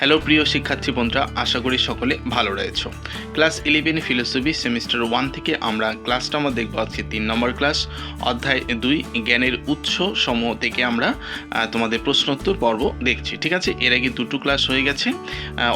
Hello প্রিয় শিক্ষার্থী বন্ধুরা, আশা করি সকলে ভালো রয়েছে। Class eleven philosophy semester one থেকে আমরা ক্লাসটা আমরা দেখব আজকে তিন নম্বর ক্লাস অধ্যায় দুই, জ্ঞানের উৎস সমূহ থেকে আমরা তোমাদের প্রশ্নোত্তর পর্ব দেখছি, ঠিক আছে? এর আগে দুটো ক্লাস হয়ে গেছে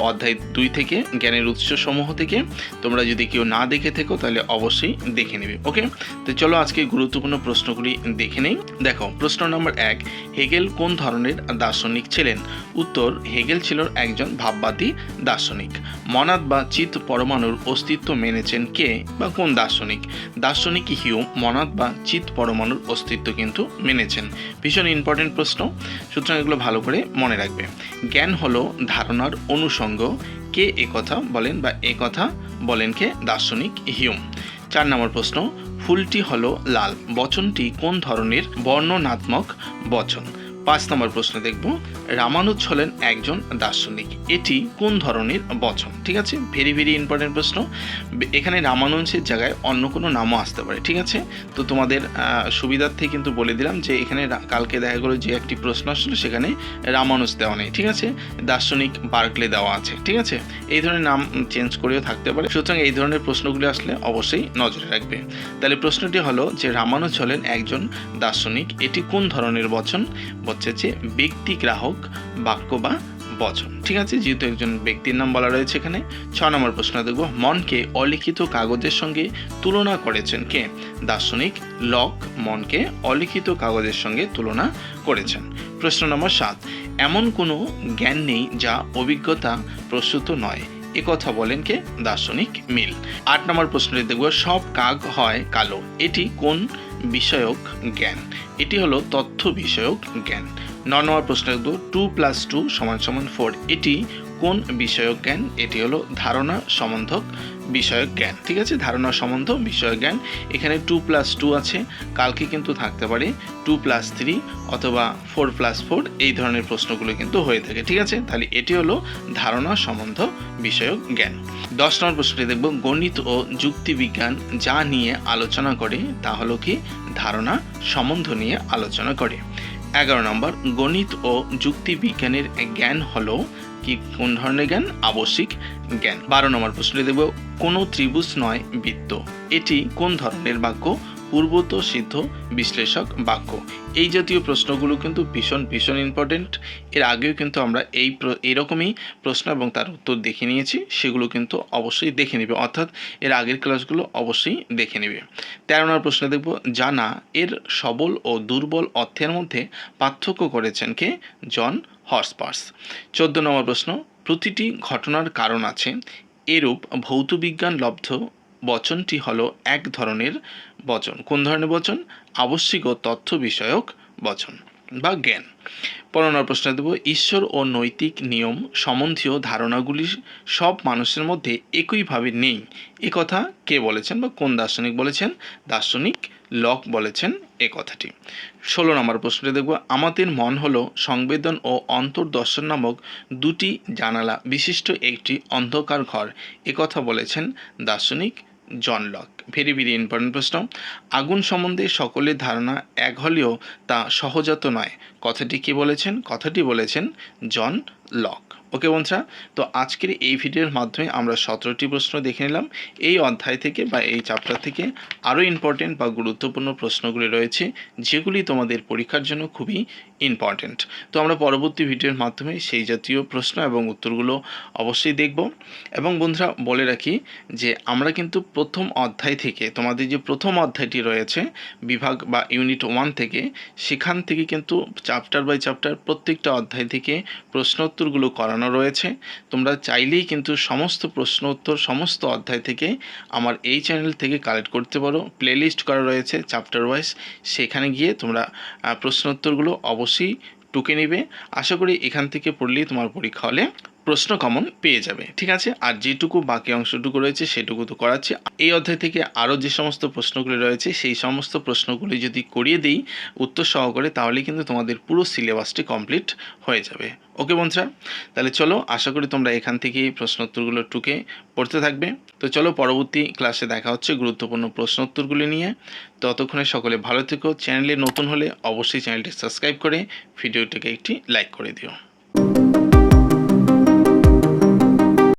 অধ্যায় দুই থেকে জ্ঞানের উৎস সমূহ থেকে। তোমরা যদি কেউ না দেখে থেকো, তাহলে অবশ্যই দেখে নেবে ওকে তো চলো আজকে গুরুত্বপূর্ণ প্রশ্নগুলি দেখে নেই। দেখো, প্রশ্ন নম্বর এক, হেগেল কোন ধরনের দার্শনিক ছিলেন? উত্তর, হেগেল ছিল একজন ভাববাদী দার্শনিক। মনাদ বা চিত পরমাণুর অস্তিত্ব মেনেছেন কে বা কোন দার্শনিক? দার্শনিক হিউম মনাদ বা চিত পরমাণুর অস্তিত্ব কিন্তু মেনেছেন। ভীষণ ইম্পর্টেন্ট প্রশ্ন। সুতরাং এগুলো ভালো করে মনে রাখবে। জ্ঞান হলো ধারণার অনুষঙ্গ কে একথা বলেন বা একথা বলেন কে? দার্শনিক হিউম চার নম্বর প্রশ্ন, ফুলটি হলো লাল। বচনটি কোন ধরনের বর্ণনাত্মক বচন? পাঁচ নম্বর প্রশ্ন দেখব। রামানুজ হলেন একজন দার্শনিক। এটি কোন ধরনের বচন? ঠিক আছে? ভেরি ভেরি ইম্পর্টেন্ট প্রশ্ন। এখানে রামানুজের জায়গায় অন্য কোনো নামও আসতে পারে, ঠিক আছে? তো তোমাদের সুবিধার্থে কিন্তু বলে দিলাম যে এখানে কালকে দেখা গেলো যে একটি প্রশ্ন আসলো, সেখানে রামানুজ দেওয়া নেই, ঠিক আছে? দার্শনিক বার্কলে দেওয়া আছে, ঠিক আছে? এই ধরনের নাম চেঞ্জ করেও থাকতে পারে। সুতরাং এই ধরনের প্রশ্নগুলি আসলে অবশ্যই নজরে রাখবে। তাহলে প্রশ্নটি হলো যে রামানুজ হলেন একজন দার্শনিক। এটি কোন ধরনের বচন? বলছে যে ব্যক্তি গ্রাহক, বাক্য বা বচন। ঠিক আছে, যেহেতু একজন ব্যক্তির নাম বলা রয়েছে এখানে, ছ নম্বর প্রশ্ন দেখব। মনকে অলিখিত কাগজের সঙ্গে তুলনা করেছেন কে? দার্শনিক লক মনকে অলিখিত কাগজের সঙ্গে তুলনা করেছেন। প্রশ্ন নম্বর সাত, এমন কোনো জ্ঞান নেই যা অভিজ্ঞতা প্রস্তুত নয়। এ কথা বলেন কে? দার্শনিক মিল। আট নম্বর প্রশ্নটি দেখব, সব কাক হয় কালো। এটি কোন বিষয়ক জ্ঞান? এটি হলো তথ্য বিষয়ক জ্ঞান। ন নম্বর প্রশ্ন দেখব টু প্লাস টু সমান সমান ফোর এটি কোন বিষয়ক জ্ঞান? এটি হলো ধারণা সম্বন্ধক বিষয়ক জ্ঞান। ঠিক আছে? ধারণা সম্বন্ধ বিষয়ক জ্ঞান। এখানে টু প্লাস টু আছে। কালকে কিন্তু থাকতে পারে টু প্লাস থ্রি অথবা ফোর প্লাস ফোর এই ধরনের প্রশ্নগুলো কিন্তু হয়ে থাকে। ঠিক আছে? তাহলে এটি হলো ধারণা সম্বন্ধ বিষয়ক জ্ঞান। দশ নম্বর প্রশ্নটি দেখব। গণিত ও যুক্তিবিজ্ঞান যা নিয়ে আলোচনা করে তা হলো কি? ধারণা সম্বন্ধ নিয়ে আলোচনা করে। এগারো নম্বর, গণিত ও যুক্তিবিজ্ঞানের জ্ঞান হলো কি, কোন ধরনের জ্ঞান? আবশ্যিক জ্ঞান। বারো নম্বর প্রশ্নটি দেখব কোনো ত্রিভুজ নয় বৃত্ত। এটি কোন ধরনের বাক্য? পূর্বত সিদ্ধ বিশ্লেষক বাক্য। এই জাতীয় প্রশ্নগুলো কিন্তু ভীষণ ভীষণ ইম্পর্টেন্ট এর আগেও কিন্তু আমরা এই এরকমই প্রশ্ন এবং তার উত্তর দেখে নিয়েছি। সেগুলো কিন্তু অবশ্যই দেখে নেবে। অর্থাৎ এর আগের ক্লাসগুলো অবশ্যই দেখে নেবে। তেরো নম্বর প্রশ্ন দেখব, জানা এর সবল ও দুর্বল অর্থের মধ্যে পার্থক্য করেছেন কে? জন হর্সপার্স। চোদ্দ নম্বর প্রশ্ন, প্রতিটি ঘটনার কারণ আছে, এরূপ ভৌতবিজ্ঞান লব্ধ বচনটি হল এক ধরনের বচন। কোন ধরনের বচন? আবশ্যিক ও তথ্য বিষয়ক বচন। বা জ্ঞান। পনেরো নম্বর প্রশ্ন দেব, ঈশ্বর ও নৈতিক নিয়ম সম্বন্ধীয় ধারণাগুলি সব মানুষের মধ্যে একইভাবে নেই। এ কথা কে বলেছেন বা কোন দার্শনিক বলেছেন? দার্শনিক লক বলেছেন এ কথাটি। ষোলো নম্বর প্রশ্নটি দেখব, আমাদের মন হল সংবেদন ও অন্তর্দর্শন নামক দুটি জানালা বিশিষ্ট একটি অন্ধকার ঘর। এ কথা বলেছেন দার্শনিক John Locke very very important প্রশ্ন। আগুন সম্বন্ধে সকলের ধারণা এক হলেও তা সহজাত নয়। কথাটি কে বলেছেন? কথাটি বলেছেন জন লক ওকে বন্ধুরা, তো আজকের এই ভিডিওর মাধ্যমে আমরা সতেরোটি প্রশ্ন দেখে নিলাম। এই অধ্যায় থেকে বা এই চ্যাপ্টার থেকে আরও ইম্পর্টেন্ট বা গুরুত্বপূর্ণ প্রশ্নগুলি রয়েছে, যেগুলি তোমাদের পরীক্ষার জন্য খুবই ইম্পর্টেন্ট তো আমরা পরবর্তী ভিডিওর মাধ্যমে সেই জাতীয় প্রশ্ন এবং উত্তরগুলো অবশ্যই দেখব। এবং বন্ধুরা, বলে রাখি যে আমরা কিন্তু প্রথম অধ্যায় থেকে, তোমাদের যে প্রথম অধ্যায়টি রয়েছে, বিভাগ বা ইউনিট ওয়ান থেকে, সেখান থেকে কিন্তু চ্যাপ্টার বাই চ্যাপ্টার প্রত্যেকটা অধ্যায় থেকে প্রশ্ন উত্তরগুলো করানো রয়েছে। তোমরা চাইলেই কিন্তু সমস্ত প্রশ্ন উত্তর সমস্ত অধ্যায় থেকে আমার এই চ্যানেল থেকে কালেক্ট করতে পারো। প্লেলিস্ট করা রয়েছে চ্যাপ্টার ওয়াইজ সেখানে গিয়ে তোমরা প্রশ্ন উত্তরগুলো অবশ্যই টুকে নেবে। আশা করি এখান থেকে পড়লেই তোমার পরীক্ষা হলে প্রশ্ন কমন পেয়ে যাবে, ঠিক আছে? আর যেটুকু বাকি অংশটুকু রয়েছে, সেটুকু তো করাচ্ছি। এই অধ্যায় থেকে আরও যে সমস্ত প্রশ্নগুলি রয়েছে, সেই সমস্ত প্রশ্নগুলি যদি করিয়ে দিই উত্তর সহকারে, তাহলে কিন্তু তোমাদের পুরো সিলেবাসটি কমপ্লিট হয়ে যাবে। ওকে বন্ধুরা? তাহলে চলো, আশা করি তোমরা এখান থেকেই প্রশ্ন উত্তরগুলো টুকে পড়তে থাকবে। তো চলো, পরবর্তী ক্লাসে দেখা হচ্ছে গুরুত্বপূর্ণ প্রশ্ন উত্তরগুলি নিয়ে। ততক্ষণে সকলে ভালো থেকো। চ্যানেলে নতুন হলে অবশ্যই চ্যানেলটি সাবস্ক্রাইব করে ভিডিওটিকে একটি লাইক করে দিও।